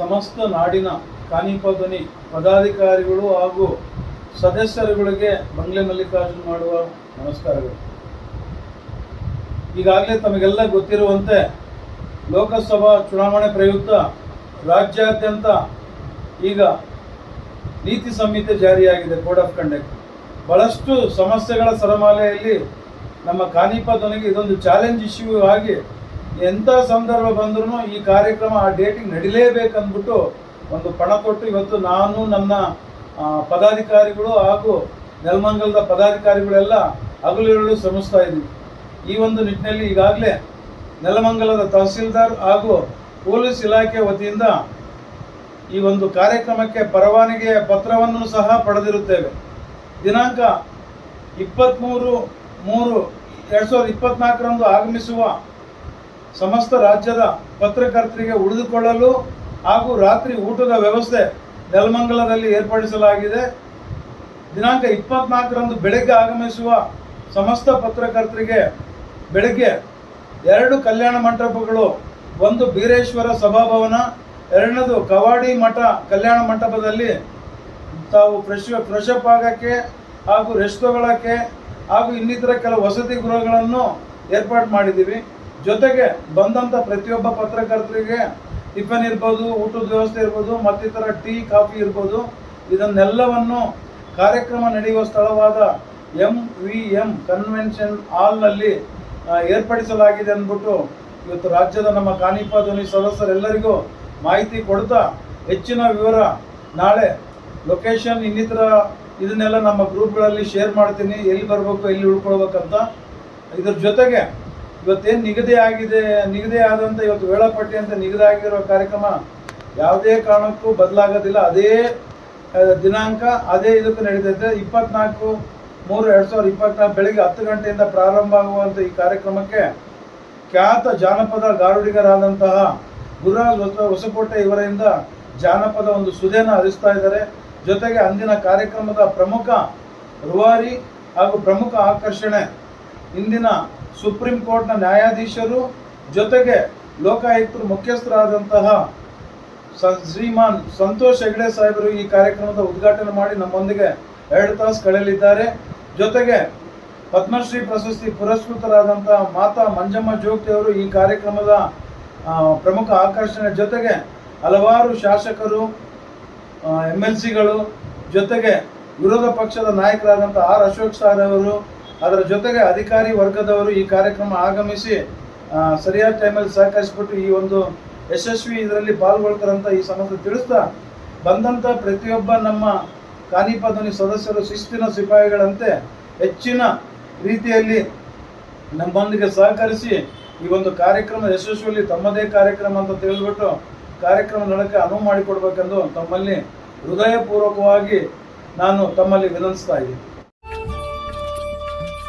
ಸಮಸ್ತ ನಾಡಿನ ಕಾನಿಪದನಿ ಪದಾಧಿಕಾರಿಗಳು ಹಾಗೂ ಸದಸ್ಯರುಗಳಿಗೆ ಬಂಗ್ಲೆ ಮಲ್ಲಿಕಾರ್ಜುನ್ ಮಾಡುವ ನಮಸ್ಕಾರಗಳು. ಈಗಾಗಲೇ ತಮಗೆಲ್ಲ ಗೊತ್ತಿರುವಂತೆ ಲೋಕಸಭಾ ಚುನಾವಣೆ ಪ್ರಯುಕ್ತ ರಾಜ್ಯಾದ್ಯಂತ ಈಗ ನೀತಿ ಸಂಹಿತೆ ಜಾರಿಯಾಗಿದೆ ಕೋಡ್ ಆಫ್ ಕಂಡಕ್ಟ್. ಬಹಳಷ್ಟು ಸಮಸ್ಯೆಗಳ ಸರಮಾಲೆಯಲ್ಲಿ ನಮ್ಮ ಕಾನಿಪದನಿಗೆ ಇದೊಂದು ಚಾಲೆಂಜ್ ಇಶ್ಯೂ ಆಗಿ ಎಂಥ ಸಂದರ್ಭ ಬಂದ್ರೂ ಈ ಕಾರ್ಯಕ್ರಮ, ಆ ಡೇಟಿಗೆ ನಡಿಲೇಬೇಕಂದ್ಬಿಟ್ಟು ಒಂದು ಪಣ ಕೊಟ್ಟು ಇವತ್ತು ನಾನು, ನನ್ನ ಪದಾಧಿಕಾರಿಗಳು ಹಾಗೂ ನೆಲಮಂಗಲದ ಪದಾಧಿಕಾರಿಗಳೆಲ್ಲ ಹಗಲಿರುಳು ಶ್ರಮಿಸ್ತಾ ಇದ್ವಿ. ಈ ಒಂದು ನಿಟ್ಟಿನಲ್ಲಿ ಈಗಾಗಲೇ ನೆಲಮಂಗಲದ ತಹಸೀಲ್ದಾರ್ ಹಾಗೂ ಪೊಲೀಸ್ ಇಲಾಖೆ ವತಿಯಿಂದ ಈ ಒಂದು ಕಾರ್ಯಕ್ರಮಕ್ಕೆ ಪರವಾನಗಿ ಪತ್ರವನ್ನು ಸಹ ಪಡೆದಿರುತ್ತೇವೆ. ದಿನಾಂಕ ಇಪ್ಪತ್ತ್ಮೂರು ಮೂರು, ಎರಡು ಸಾವಿರದ ಇಪ್ಪತ್ತ್ನಾಲ್ಕರಂದು ಆಗಮಿಸುವ ಸಮಸ್ತ ರಾಜ್ಯದ ಪತ್ರಕರ್ತರಿಗೆ ಉಳಿದುಕೊಳ್ಳಲು ಹಾಗೂ ರಾತ್ರಿ ಊಟದ ವ್ಯವಸ್ಥೆ ನೆಲಮಂಗಲದಲ್ಲಿ ಏರ್ಪಡಿಸಲಾಗಿದೆ. ದಿನಾಂಕ ಇಪ್ಪತ್ನಾಲ್ಕರಂದು ಬೆಳಗ್ಗೆ ಆಗಮಿಸುವ ಸಮಸ್ತ ಪತ್ರಕರ್ತರಿಗೆ ಬೆಳಗ್ಗೆ ಎರಡು ಕಲ್ಯಾಣ ಮಂಟಪಗಳು, ಒಂದು ಬೀರೇಶ್ವರ ಸಭಾಭವನ, ಎರಡನೇದು ಕವಾಡಿ ಮಠ ಕಲ್ಯಾಣ ಮಂಟಪದಲ್ಲಿ ತಾವು ಫ್ರೆಶ್ ಫ್ರೆಶಪ್ ಆಗೋಕ್ಕೆ ಹಾಗೂ ರೆಸ್ಟ್ ತಗೊಳ್ಳೋಕ್ಕೆ ಹಾಗೂ ಇನ್ನಿತರ ಕೆಲವು ವಸತಿ ಗೃಹಗಳನ್ನು ಏರ್ಪಾಡು ಮಾಡಿದ್ದೀವಿ. ಜೊತೆಗೆ ಬಂದಂಥ ಪ್ರತಿಯೊಬ್ಬ ಪತ್ರಕರ್ತರಿಗೆ ಟಿಫನ್ ಇರ್ಬೋದು, ಊಟದ ವ್ಯವಸ್ಥೆ ಇರ್ಬೋದು, ಮತ್ತಿತರ ಟೀ, ಕಾಫಿ ಇರ್ಬೋದು, ಇದನ್ನೆಲ್ಲವನ್ನು ಕಾರ್ಯಕ್ರಮ ನಡೆಯುವ ಸ್ಥಳವಾದ ಎಂ ವಿ ಎಂ ಕನ್ವೆನ್ಷನ್ ಹಾಲ್ನಲ್ಲಿ ಏರ್ಪಡಿಸಲಾಗಿದೆ ಅಂದ್ಬಿಟ್ಟು ಇವತ್ತು ರಾಜ್ಯದ ನಮ್ಮ ಕಾಣಿಪ ಧ್ವನಿ ಸದಸ್ಯರೆಲ್ಲರಿಗೂ ಮಾಹಿತಿ ಕೊಡ್ತಾ ಹೆಚ್ಚಿನ ವಿವರ ನಾಳೆ ಲೊಕೇಶನ್ ಇನ್ನಿತರ ಇದನ್ನೆಲ್ಲ ನಮ್ಮ ಗ್ರೂಪ್ಗಳಲ್ಲಿ ಶೇರ್ ಮಾಡ್ತೀನಿ. ಎಲ್ಲಿ ಬರಬೇಕು, ಎಲ್ಲಿ ಉಳ್ಕೊಳ್ಬೇಕಂತ. ಇದ್ರ ಜೊತೆಗೆ ಇವತ್ತೇನು ನಿಗದಿ ಆಗಿದೆ, ನಿಗದಿ ಆದಂಥ ಇವತ್ತು ವೇಳಾಪಟ್ಟಿ ಅಂತ ನಿಗದಿ ಆಗಿರೋ ಕಾರ್ಯಕ್ರಮ ಯಾವುದೇ ಕಾರಣಕ್ಕೂ ಬದಲಾಗೋದಿಲ್ಲ. ಅದೇ ದಿನಾಂಕ, ಅದೇ ಇದಕ್ಕೆ ನಡೀತೈತೆ. ಇಪ್ಪತ್ನಾಲ್ಕು ಮೂರು ಎರಡು ಸಾವಿರದ ಇಪ್ಪತ್ನಾಲ್ಕು ಬೆಳಿಗ್ಗೆ ಹತ್ತು ಗಂಟೆಯಿಂದ ಪ್ರಾರಂಭ ಆಗುವಂಥ ಈ ಕಾರ್ಯಕ್ರಮಕ್ಕೆ ಖ್ಯಾತ ಜಾನಪದ ಗಾರುಡಿಗರಾದಂತಹ ಗುರುರಾಜ್ ಹೊಸ, ಹೊಸಕೋಟೆ ಇವರಿಂದ ಜಾನಪದ ಒಂದು ಸುದೇನ ಹರಿಸ್ತಾ ಇದ್ದಾರೆ. ಜೊತೆಗೆ ಅಂದಿನ ಕಾರ್ಯಕ್ರಮದ ಪ್ರಮುಖ ರೂವಾರಿ ಹಾಗೂ ಪ್ರಮುಖ ಆಕರ್ಷಣೆ ಇಂದಿನ ಸುಪ್ರೀಂ ಕೋರ್ಟ್ನ ನ್ಯಾಯಾಧೀಶರು ಜೊತೆಗೆ ಲೋಕಾಯುಕ್ತರು ಮುಖ್ಯಸ್ಥರಾದಂತಹ ಶ್ರೀಮಾನ್ ಸಂತೋಷ್ ಹೆಗಡೆ ಸಾಹೇಬರು ಈ ಕಾರ್ಯಕ್ರಮದ ಉದ್ಘಾಟನೆ ಮಾಡಿ ನಮ್ಮೊಂದಿಗೆ ಎರಡು ತಾಸು ಕಳೆಯಲಿದ್ದಾರೆ. ಜೊತೆಗೆ ಪದ್ಮಶ್ರೀ ಪ್ರಶಸ್ತಿ ಪುರಸ್ಕೃತರಾದಂತಹ ಮಾತಾ ಮಂಜಮ್ಮ ಜೋಗ್ತಿ ಅವರು ಈ ಕಾರ್ಯಕ್ರಮದ ಪ್ರಮುಖ ಆಕರ್ಷಣೆ. ಜೊತೆಗೆ ಹಲವಾರು ಶಾಸಕರು ಎಂ ಎಲ್ ಸಿಗಳು, ಜೊತೆಗೆ ವಿರೋಧ ಪಕ್ಷದ ನಾಯಕರಾದಂಥ ಆರ್ ಅಶೋಕ್ ಸಾರ್ ಅವರು ಅದರ ಜೊತೆಗೆ ಅಧಿಕಾರಿ ವರ್ಗದವರು ಈ ಕಾರ್ಯಕ್ರಮ ಆಗಮಿಸಿ ಸರಿಯಾದ ಟೈಮಲ್ಲಿ ಸಹಕರಿಸಿಬಿಟ್ಟು ಈ ಒಂದು ಯಶಸ್ವಿ ಇದರಲ್ಲಿ ಪಾಲ್ಗೊಳ್ತಾರಂತ ಈ ಸಮಸ್ಯೆ ತಿಳಿಸ್ತಾ ಬಂದಂಥ ಪ್ರತಿಯೊಬ್ಬ ನಮ್ಮ ಕಾನಿಪಧ್ವನಿ ಸದಸ್ಯರು ಶಿಸ್ತಿನ ಸಿಪಾಯಿಗಳಂತೆ ಹೆಚ್ಚಿನ ರೀತಿಯಲ್ಲಿ ನಮ್ಮೊಂದಿಗೆ ಸಹಕರಿಸಿ ಈ ಒಂದು ಕಾರ್ಯಕ್ರಮ ಯಶಸ್ವಿಯಲ್ಲಿ ತಮ್ಮದೇ ಕಾರ್ಯಕ್ರಮ ಅಂತ ತಿಳಿದ್ಬಿಟ್ಟು ಕಾರ್ಯಕ್ರಮ ನಡಕ್ಕೆ ಅನುವು ಮಾಡಿಕೊಡ್ಬೇಕೆಂದು ತಮ್ಮಲ್ಲಿ ಹೃದಯಪೂರ್ವಕವಾಗಿ ನಾನು ತಮ್ಮಲ್ಲಿ ವಿನಂತಿಸ್ತಾ ಇದ್ದೀನಿ.